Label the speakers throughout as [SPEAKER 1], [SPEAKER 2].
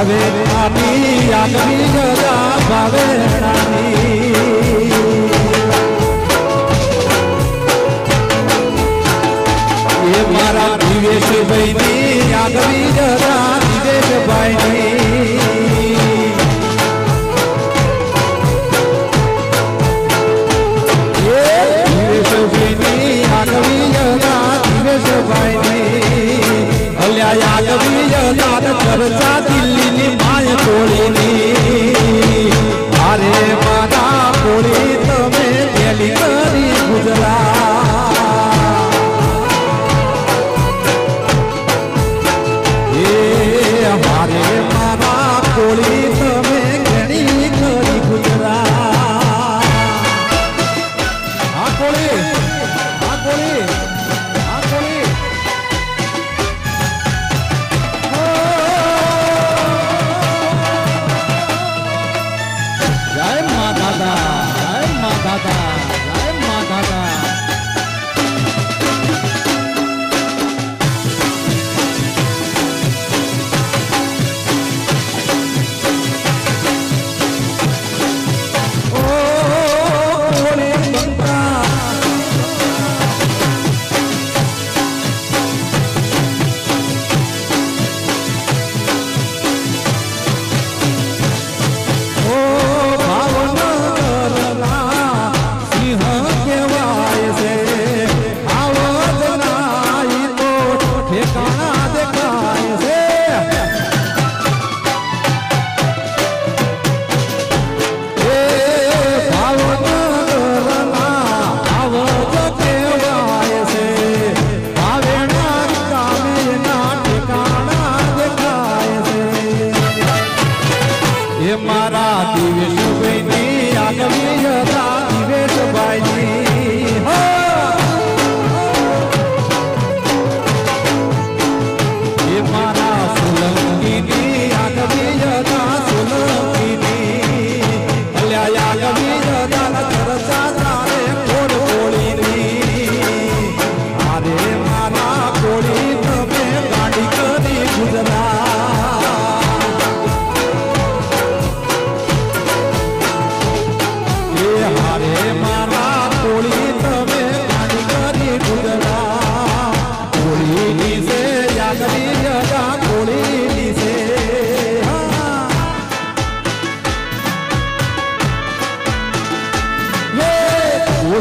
[SPEAKER 1] ભાવે નાની આગની જરા ભાવે નાની. એ મારા દિવેશભાઈની આગવી જરા દિવેશભાઈની semana.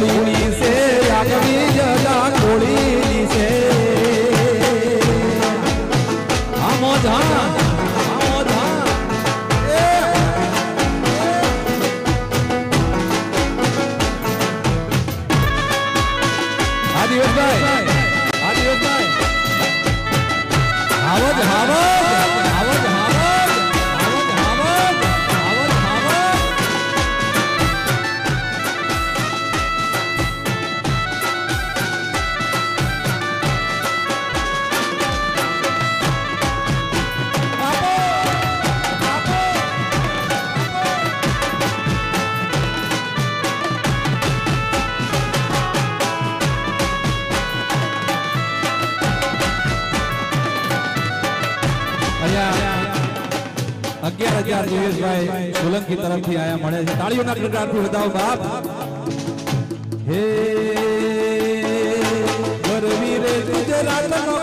[SPEAKER 1] કોળી છે આગવી જગા કોળી કલાકાર દિવેશભાઈ સોલંકી તરફથી આયા મળે છે. તાળીઓના પ્રકારથી વધાવ બાપ. હે ગરવી રે ગુજરાતનો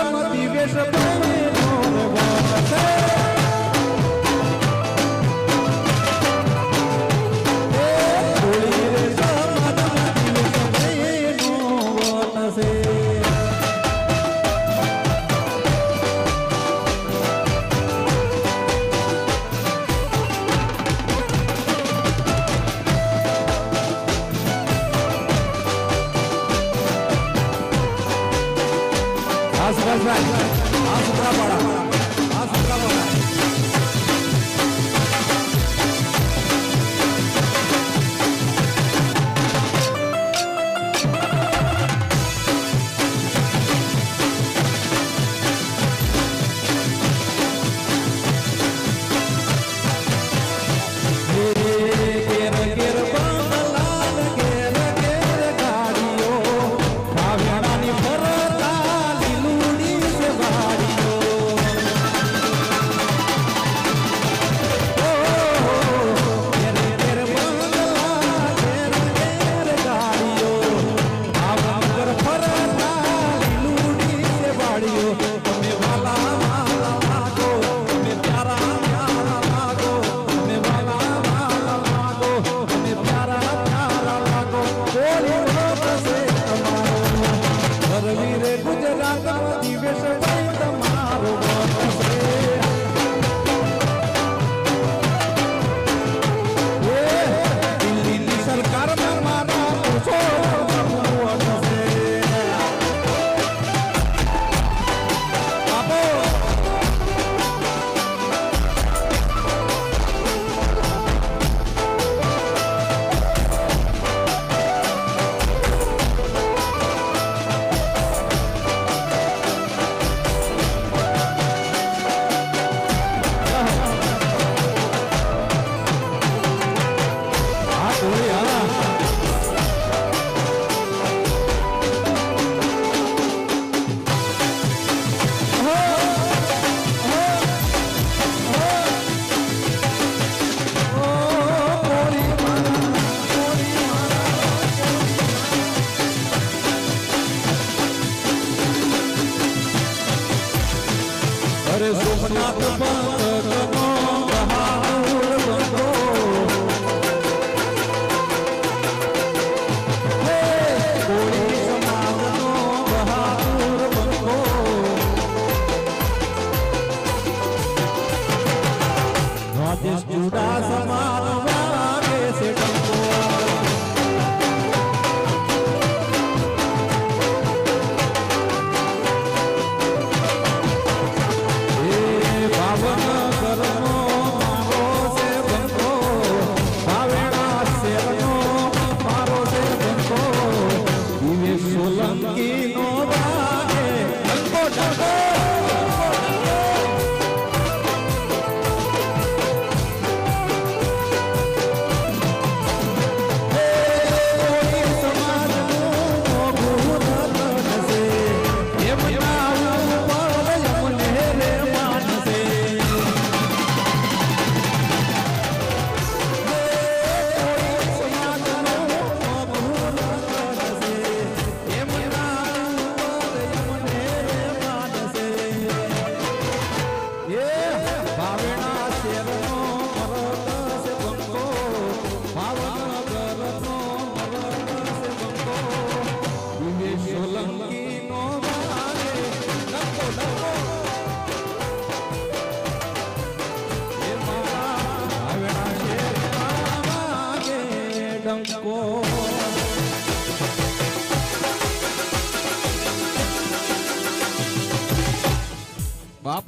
[SPEAKER 1] ತಮ ದಿವಸ ಬನೆ ನೋವಾಸೆ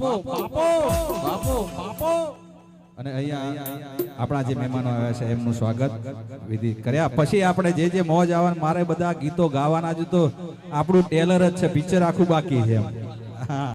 [SPEAKER 1] બાપો બાપો બાપો બાપો. અને અહીંયા આપણા જે મહેમાનો આવ્યા છે, એમનું સ્વાગત વિધિ કર્યા. પછી આપણે જે જે મોજ આવવાનું, મારે બધા ગીતો ગાવાના જ તો આપણું ટેલર જ છે, પિક્ચર આખું બાકી છે હા